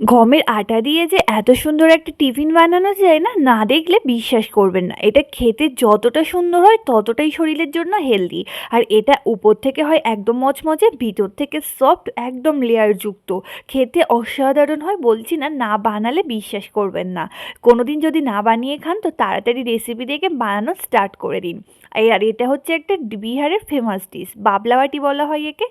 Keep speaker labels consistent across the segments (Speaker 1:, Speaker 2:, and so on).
Speaker 1: গমের আটা দিয়ে যে এত সুন্দর একটা টিফিন বানানো যায় না না দেখলে বিশ্বাস করবেন না। এটা খেতে যতটা সুন্দর হয়, ততটাই শরীরের জন্য হেলদি আর এটা উপর থেকে হয় একদম মচমচে, ভিতর থেকে সফট একদম লেয়ারযুক্ত খেতে অসাধারণ হয়, বলছি না না বানালে বিশ্বাস করবেন না। কোনো দিন যদি না বানিয়ে খান, তো তাড়াতাড়ি রেসিপি দেখে বানানো স্টার্ট করে দিন। আর এটা হচ্ছে একটা বিহারের ফেমাস ডিশ বাবলাবাটি বলা হয় একে।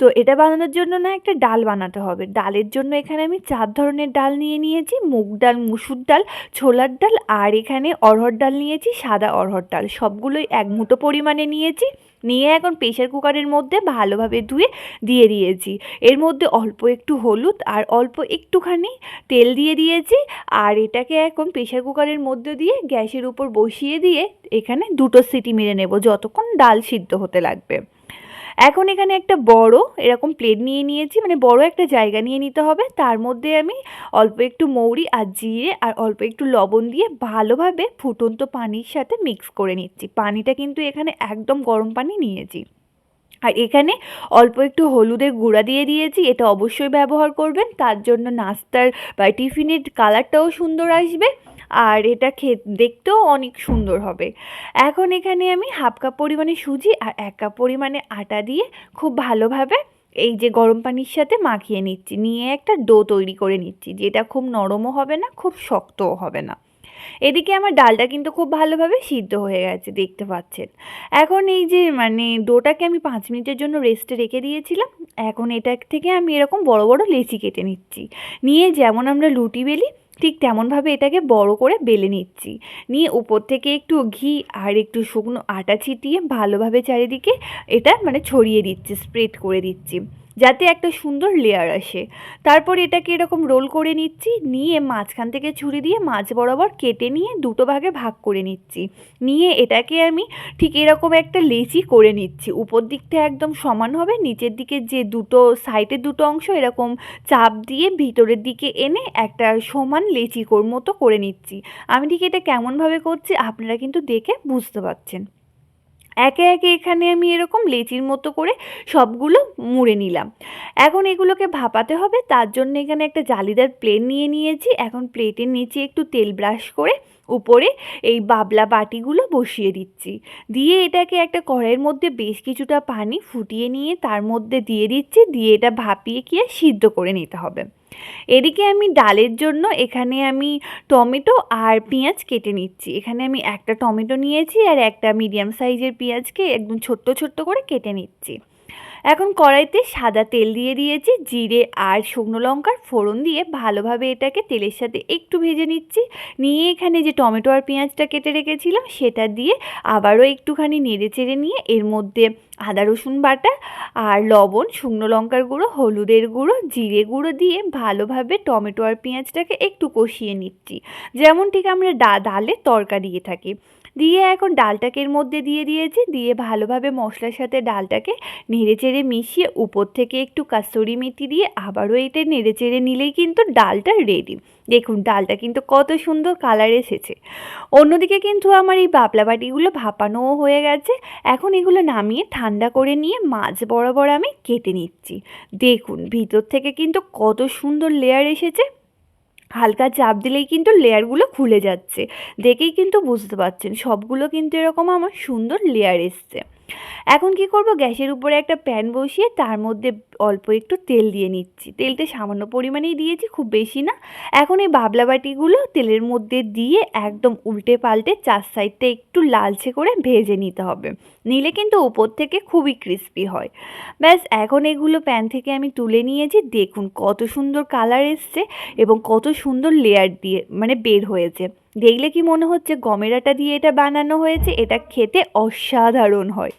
Speaker 1: তো এটা বানানোর জন্য না একটা ডাল বানাতে হবে। ডালের জন্য এখানে আমি চার ধরনের ডাল নিয়ে নিয়েছি। মুগ ডাল, মুসুর ডাল, ছোলার ডাল আর এখানে অরহর ডাল নিয়েছি, সাদা অরহর ডাল। সবগুলোই এক মুঠো পরিমাণে নিয়েছি। নিয়ে এখন প্রেশার কুকারের মধ্যে ভালোভাবে ধুয়ে দিয়ে দিয়েছি। এর মধ্যে অল্প একটু হলুদ আর অল্প একটুখানি তেল দিয়ে দিয়েছি আর এটাকে এখন প্রেশার কুকারের মধ্যে দিয়ে গ্যাসের উপর বসিয়ে দিয়ে এখানে দুটো সিটি মেরে নেব, যতক্ষণ ডাল সিদ্ধ হতে লাগবে। এখন এখানে একটা বড় এরকম প্লেট নিয়ে নিয়েছি মানে বড় একটা জায়গা নিয়ে নিতে হবে। তার মধ্যে আমি অল্প একটু মৌরি আর জিরে আর অল্প একটু লবণ দিয়ে ভালোভাবে ফুটন্ত পানির সাথে মিক্স করে নিচ্ছি। পানিটা কিন্তু এখানে একদম গরম পানি নিয়েছি। আর এখানে অল্প একটু হলুদের গুঁড়া দিয়ে দিয়েছি, এটা অবশ্যই ব্যবহার করবেন। তার জন্য নাস্তার বা টিফিনের কালারটাও সুন্দর আসবে। আর এটা খে দেখতেও অনেক সুন্দর হবে। এখন এখানে আমি হাফ কাপ পরিমাণে সুজি আর এক কাপ পরিমাণে আটা দিয়ে খুব ভালোভাবে এই যে গরম পানির সাথে মাখিয়ে নিচ্ছি। নিয়ে একটা ডো তৈরি করে নিচ্ছি, যেটা খুব নরমও হবে না, খুব শক্তও হবে না। এদিকে আমার ডালটা কিন্তু খুব ভালোভাবে সিদ্ধ হয়ে গেছে, দেখতে পাচ্ছেন। এখন এই যে মানে ডোটাকে আমি পাঁচ মিনিটের জন্য রেস্টে রেখে দিয়েছিলাম। এখন এটা থেকে আমি এরকম বড় বড় লেচি কেটে নিচ্ছি। নিয়ে যেমন আমরা লুটি বেলি ঠিক তেমনভাবে এটাকে বড় করে বেলে নিচ্ছি। নিয়ে উপর থেকে একটু ঘি আর একটু শুকনো আটা ছিটিয়ে ভালোভাবে চারিদিকে এটা মানে ছড়িয়ে দিচ্ছি স্প্রেড করে দিচ্ছি। যাতে একটা সুন্দর লেয়ার আসে। তারপর এটাকে এরকম রোল করে নিচ্ছি, নিয়ে মাঝখান থেকে ছুরি দিয়ে মাছ বরাবর কেটে নিয়ে দুটো ভাগে ভাগ করে নিচ্ছি। নিয়ে এটাকে আমি ঠিক এরকম একটা লেচি করে নিচ্ছি। উপর দিকটা একদম সমান হবে, নিচের দিকে যে দুটো সাইডের দুটো অংশ এরকম চাপ দিয়ে ভিতরের দিকে এনে একটা সমান লেচি মতো করে নিচ্ছি। আমি ঠিক এটা কেমনভাবে করছি আপনারা কিন্তু দেখে বুঝতে পারছেন। একে একে এখানে আমি এরকম লেচির মতো করে সবগুলো মুড়ে নিলাম। এখন এগুলোকে ভাপাতে হবে, তার জন্য এখানে একটা জালিদার প্লেট নিয়ে নিয়েছি। এখন প্লেটের নিচে একটু তেল ব্রাশ করে উপরে এই বাবলা বাটিগুলো বসিয়ে দিচ্ছি। দিয়ে এটাকে একটা কড়াইয়ের মধ্যে বেশ কিছুটা পানি ফুটিয়ে নিয়ে তার মধ্যে দিয়ে দিচ্ছি। দিয়ে এটা ভাপিয়ে গিয়ে সিদ্ধ করে নিতে হবে। এদিকে আমি ডালের জন্য এখানে আমি টমেটো আর পেঁয়াজ কেটে নিচ্ছি। এখানে আমি একটা টমেটো নিয়েছি আর একটা মিডিয়াম সাইজের পেঁয়াজকে একদম ছোট্ট ছোট্ট করে কেটে নিচ্ছি। এখন কড়াইতে সাদা তেল দিয়ে দিয়েছি, জিরে আর শুকনো লঙ্কার ফোড়ন দিয়ে ভালোভাবে এটাকে তেলের সাথে একটু ভেজে নিচ্ছি। নিয়ে এখানে যে টমেটো আর পেঁয়াজটা কেটে রেখেছিলাম, সেটা দিয়ে আবারও একটুখানি নেড়ে চেড়ে নিয়ে এর মধ্যে আদা, রসুন বাটা আর লবণ, শুকনো লঙ্কার গুঁড়ো, হলুদের গুঁড়ো, জিরে গুঁড়ো দিয়ে ভালোভাবে টমেটো আর পেঁয়াজটাকে একটু কষিয়ে নিচ্ছি। যেমন ঠিক আমরা ডা, ডালে তরকা দিয়ে থাকি। দিয়ে এখন ডালটাকে এর মধ্যে দিয়ে দিয়েছি, দিয়ে ভালোভাবে মশলার সাথে ডালটাকে নেড়ে চেড়ে মিশিয়ে উপর থেকে একটু কাসুরি মেথি দিয়ে আবারও এটা নেড়ে চেড়ে নিলেই কিন্তু ডালটা রেডি দেখুন, ডালটা কিন্তু কত সুন্দর কালার এসেছে। অন্যদিকে কিন্তু আমার এই বাপলা বাটিগুলো ভাপানোও হয়ে গেছে। এখন এগুলো নামিয়ে ঠান্ডা করে নিয়ে মাছ বরাবর আমি কেটে নিচ্ছি। দেখুন, ভিতর থেকে কিন্তু কত সুন্দর লেয়ার এসেছে। হালকা চাপ দিলেই কিন্তু লেয়ারগুলো খুলে যাচ্ছে। দেখেই কিন্তু বুঝতে পারছেন, সবগুলো কিন্তু এরকম আমার সুন্দর লেয়ার এসছে। এখন কি করব? গ্যাসের উপরে একটা প্যান বসিয়ে তার মধ্যে অল্প একটু তেল দিয়ে নিচ্ছি। তেলটা সামান্য পরিমাণেই দিয়েছি, খুব বেশি না। এখন এই বাবলা বাটিগুলো তেলের মধ্যে দিয়ে একদম উল্টে পাল্টে চার সাইডটা একটু লালচে করে ভেজে নিতে হবে। নিলে কিন্তু উপর থেকে খুবই ক্রিস্পি হয়। ব্যাস, এখন এগুলো প্যান থেকে আমি তুলে নিয়েছি। দেখুন কত সুন্দর কালার এসছে এবং কত সুন্দর লেয়ার দিয়ে মানে বের হয়েছে। দেখলে কি মনে হচ্ছে গমের আটা দিয়ে এটা বানানো হয়েছে? এটা খেতে অসাধারণ হয়।